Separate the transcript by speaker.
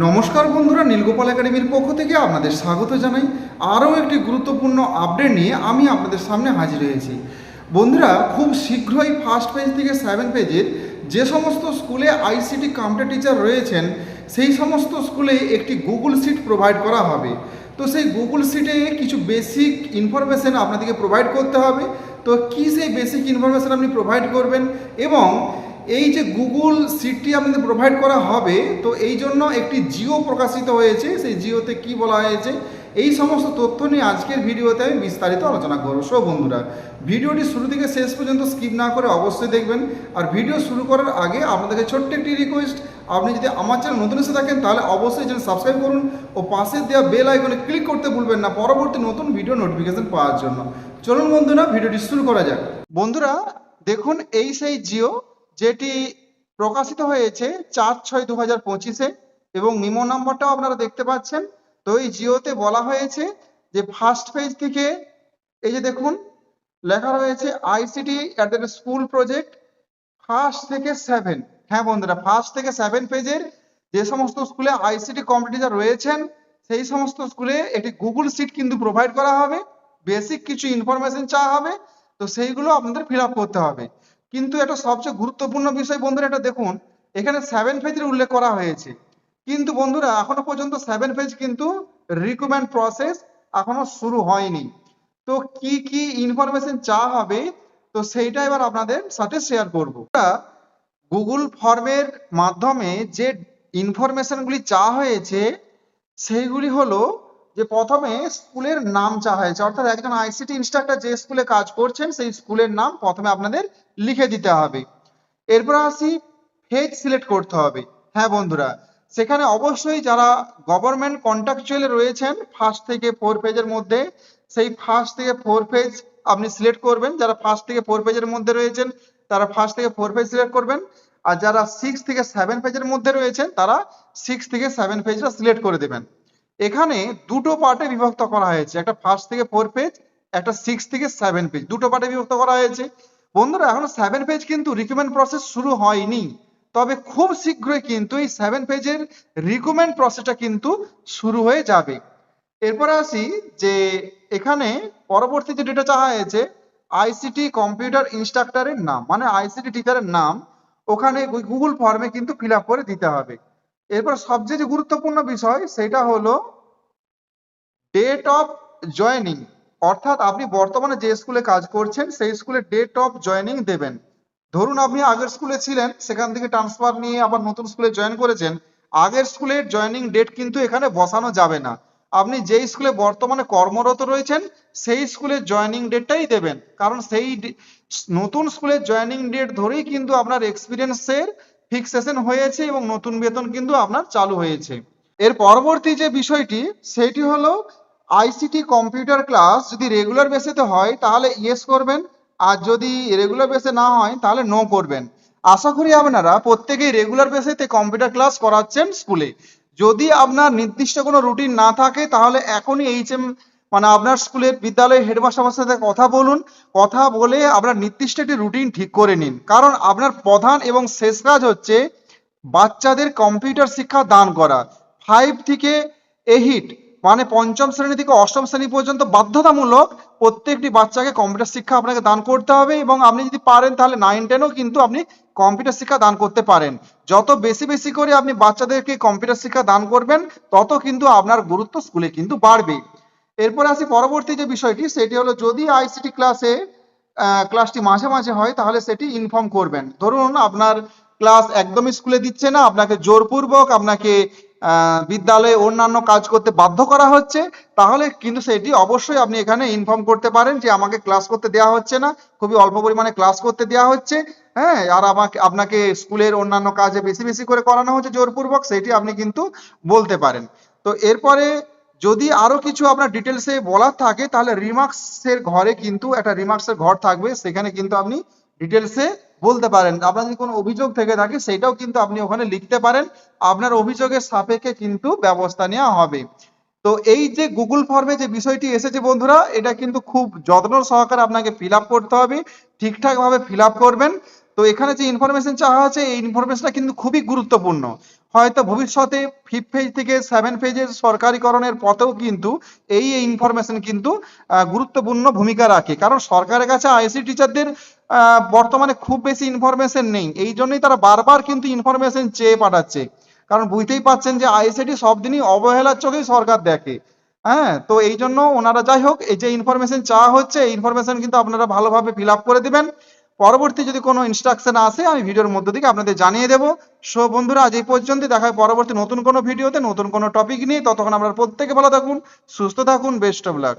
Speaker 1: নমস্কার বন্ধুরা, নীলগোপাল একাডেমির পক্ষ থেকে আপনাদের স্বাগত জানাই। আরও একটি গুরুত্বপূর্ণ আপডেট নিয়ে আমি আপনাদের সামনে হাজির হয়েছি। বন্ধুরা, খুব শীঘ্রই ফার্স্ট পেজ থেকে সেভেন পেজের যে সমস্ত স্কুলে আইসিটি কম্পিউটার টিচার রয়েছেন, সেই সমস্ত স্কুলে একটি গুগল সিট প্রোভাইড করা হবে। তো সেই গুগল সিটে কিছু বেসিক ইনফরমেশন আপনাদেরকে প্রোভাইড করতে হবে। তো কী সেই বেসিক ইনফরমেশন আপনি প্রোভাইড করবেন? এবং এই যে গুগল সিটটি আপনাদের প্রোভাইড করা হবে, তো এই জন্য একটি জিও প্রকাশিত হয়েছে। সেই জিওতে কি বলা হয়েছে? এই সমস্ত তথ্য নিয়ে আজকের ভিডিওতে আমি বিস্তারিত আলোচনা করব। সব বন্ধুরা, ভিডিওটি শুরু থেকে শেষ পর্যন্ত স্কিপ না করে অবশ্যই দেখবেন। আর ভিডিও শুরু করার আগে আপনাদেরকে ছোট্ট একটি রিকোয়েস্ট আপনি যদি আমার চ্যানেল নতুন এসে থাকেন, তাহলে অবশ্যই চ্যানেল সাবস্ক্রাইব করুন ও পাশে দেওয়া বেল আইকনে ক্লিক করতে ভুলবেন না পরবর্তী নতুন ভিডিও নোটিফিকেশন পাওয়ার জন্য। চলুন বন্ধুরা, ভিডিওটি শুরু করা যাক। বন্ধুরা, দেখুন এই সেই জিও যেটি প্রকাশিত হয়েছে চার ছয় দু হাজার পঁচিশে, এবং মিমো নাম্বারটাও আপনারা দেখতে পাচ্ছেন। তো এই জিওতে বলা হয়েছে যে ফার্স্ট পেজ থেকে এই যে দেখুন, লেখা রয়েছে ICT at the school project first থেকে সেভেন হ্যাঁ বন্ধুরা ফার্স্ট থেকে সেভেন পেজের যে সমস্ত স্কুলে আইসিটি কম্পিটিটার রয়েছেন, সেই সমস্ত স্কুলে একটি গুগল সিট কিন্তু প্রোভাইড করা হবে। বেসিক কিছু ইনফরমেশন চাওয়া হবে, তো সেইগুলো আপনাদের ফিল করতে হবে। কিন্তু এটা সবচেয়ে গুরুত্বপূর্ণ বিষয় বন্ধুরা, এটা দেখুন, এখানে সেভেন পেজের উল্লেখ করা হয়েছে। কিন্তু বন্ধুরা, এখনও পর্যন্ত সেভেন পেজ কিন্তু রিক্রুটমেন্ট প্রসেস এখনও শুরু হয়নি। তো কি কি ইনফরমেশন চাওয়া হবে, তো সেইটা এবার আপনাদের সাথে শেয়ার করব। গুগল ফর্মের মাধ্যমে যে ইনফরমেশনগুলি চাওয়া হয়েছে, সেইগুলি হলো যে প্রথমে স্কুলের নাম চাওয়া হয়েছে, অর্থাৎ একজন আইসিটি ইনস্ট্রাক্টর যে স্কুলে কাজ করছেন, সেই স্কুলের নাম প্রথমে আপনাদের লিখে দিতে হবে। এরপর আসি ফেজ সিলেক্ট করতে হবে। হ্যাঁ বন্ধুরা, সেখানে অবশ্যই যারা গভর্নমেন্ট কন্ট্রাকচুয়ালে রয়েছেন ফার্স্ট থেকে ফোর পেজের মধ্যে, সেই ফার্স্ট থেকে ফোর পেজ আপনি সিলেক্ট করবেন। যারা ফার্স্ট থেকে ফোর পেজের মধ্যে রয়েছেন, তারা ফার্স্ট থেকে ফোর পেজ সিলেক্ট করবেন। আর যারা সিক্স থেকে সেভেন পেজের মধ্যে রয়েছেন, তারা সিক্স থেকে সেভেন পেজটা সিলেক্ট করে দেবেন। এখানে দুটো পার্টে বিভক্ত করা হয়েছে। একটা ফার্স্ট থেকে ফোর পেজ একটা সিক্স থেকে সেভেন পেজ দুটো পার্টে বিভক্ত করা হয়েছে। বন্ধুরা, এখনও সেভেন পেজ কিন্তু রিকমেন্ড প্রসেস শুরু হয়নি। তবে খুব শীঘ্রই কিন্তু এই সেভেন পেজের রিকমেন্ড প্রসেসটা কিন্তু শুরু হয়ে যাবে। এরপরে আসি যে এখানে পরবর্তী যে ডেটা চাওয়া হয়েছে আইসিটি কম্পিউটার ইনস্ট্রাক্টরের নাম। মানে আইসিটি টিচারের নাম। ওখানে গুগল ফর্মে কিন্তু ফিল করে দিতে হবে। এরপর সবচেয়ে যে গুরুত্বপূর্ণ বিষয়, সেটা হলো ডেট অফ জয়েনিং অর্থাৎ আপনি বর্তমানে যে স্কুলে কাজ করছেন, সেই স্কুলে ডেট অফ জয়েনিং দেবেন। ধরুন আপনি আগের স্কুলে ছিলেন, সেখান থেকে ট্রান্সফার নিয়ে আবার নতুন স্কুলে জয়েন করেছেন। আগের স্কুলের জয়েনিং ডেট কিন্তু এখানে বসানো যাবে না। আপনি যেই স্কুলে বর্তমানে কর্মরত রয়েছেন, সেই স্কুলের জয়েনিং ডেটটাই দেবেন। কারণ সেই নতুন স্কুলের জয়েনিং ডেট ধরেই কিন্তু আপনার এক্সপিরিয়েন্সের ফিক্সেশন হয়েছে এবং নতুন বেতন কিন্তু আপনার চালু হয়েছে। এর পরবর্তী যে বিষয়টি, সেটি হলো আইসিটি কম্পিউটার ক্লাস যদি রেগুলার বেসিতে হয়, তাহলে ইয়েস করবেন। আর যদি রেগুলার বেসে না হয়, তাহলে নো করবেন। আশা করি আপনারা প্রত্যেকেই রেগুলার বেসিতে কম্পিউটার ক্লাস করাচ্ছেন স্কুলে যদি আপনার নির্দিষ্ট কোনো রুটিন না থাকে, তাহলে এখনই এইচএম মানে আপনার স্কুলের বিদ্যালয়ের হেডমাস্টারের সাথে কথা বলুন, কথা বলে আপনার নির্দিষ্ট একটি রুটিন ঠিক করে নিন। কারণ আপনার প্রধান এবং শেষ কাজ হচ্ছে বাচ্চাদের কম্পিউটার শিক্ষা দান করা। ফাইভ থেকে এইট মানে পঞ্চম শ্রেণি থেকে অষ্টম শ্রেণি পর্যন্ত বাধ্যতামূলক প্রত্যেকটি বাচ্চাকে কম্পিউটার শিক্ষা আপনাকে দান করতে হবে এবং আপনি যদি পারেন তাহলে নাইন টেনও কিন্তু আপনি কম্পিউটার শিক্ষা দান করতে পারেন। যত বেশি বেশি করে আপনি বাচ্চাদেরকে কম্পিউটার শিক্ষা দান করবেন, তত কিন্তু আপনার গুরুত্ব স্কুলে কিন্তু বাড়বে। এরপরে আসি পরবর্তী যে বিষয়টি, সেটি হলো যদি আইসিটি ক্লাসে ক্লাসটি মাঝে মাঝে হয়, তাহলে সেটি ইনফর্ম করবেন। ধরুন আপনার ক্লাস একদমই স্কুলে দিচ্ছে না, আপনাকে জোরপূর্বক আপনাকে বিদ্যালয়ে অন্যান্য কাজ করতে বাধ্য করা হচ্ছে, তাহলে কিন্তু সেটি অবশ্যই আপনি এখানে ইনফর্ম করতে পারেন যে আমাকে ক্লাস করতে দেওয়া হচ্ছে না, খুবই অল্প পরিমাণে ক্লাস করতে দেওয়া হচ্ছে হ্যাঁ আর আমাকে, আপনাকে স্কুলের অন্যান্য কাজে বেশি বেশি করে করানো হচ্ছে জোরপূর্বক, সেটি আপনি কিন্তু বলতে পারেন। তো এরপরে যদি আরও কিছু আপনার ডিটেলসে বলার থাকে, তাহলে রিমার্কসের ঘরে কিন্তু একটা রিমার্কসের ঘর থাকবে। সেখানে কিন্তু আপনি ডিটেলসে বলতে পারেন। আপনার যদি কোনো অভিযোগ থেকে থাকে, সেটাও কিন্তু আপনি ওখানে লিখতে পারেন। আপনার অভিযোগের সাপেক্ষে কিন্তু ব্যবস্থা নেওয়া হবে। তো এই যে গুগল ফর্মে যে বিষয়টি এসেছে বন্ধুরা, এটা কিন্তু খুব যত্ন সহকারে আপনাকে ফিল করতে হবে। ঠিকঠাক ভাবে ফিল করবেন। তো এখানে যে ইনফরমেশন চাওয়া হচ্ছে এই ইনফরমেশনটা কিন্তু খুবই গুরুত্বপূর্ণ। হয়তো ভবিষ্যতে ফিফ ফেজ থেকে সেভেন ফেজের সরকারিকরণের পথেও কিন্তু এই ইনফরমেশন কিন্তু গুরুত্বপূর্ণ ভূমিকা রাখে। কারণ সরকারের কাছে আইসি টিচারদের আহ, বর্তমানে খুব বেশি ইনফরমেশন নেই। এই জন্যই তারা বারবার কিন্তু ইনফরমেশন চেয়ে পাঠাচ্ছে। কারণ বুঝতেই পারছেন যে আইসিটি সব দিনই অবহেলার চোখেই সরকার দেখে। হ্যাঁ তো এই জন্য ওনারা যাই হোক এই যে ইনফরমেশন চাওয়া হচ্ছে এই ইনফরমেশন কিন্তু আপনারা ভালোভাবে ফিল আপ করে দিবেন। পরবর্তী যদি কোনো ইনস্ট্রাকশন আসে, আমি ভিডিওর মধ্য থেকে আপনাদের জানিয়ে দেবো। সো বন্ধুরা, আজ এই পর্যন্ত দেখা হয় পরবর্তী নতুন কোনো ভিডিওতে নতুন কোনো টপিক নিয়ে। ততক্ষণ আপনারা প্রত্যেকে ভালো থাকুন, সুস্থ থাকুন বেস্ট অফ লাক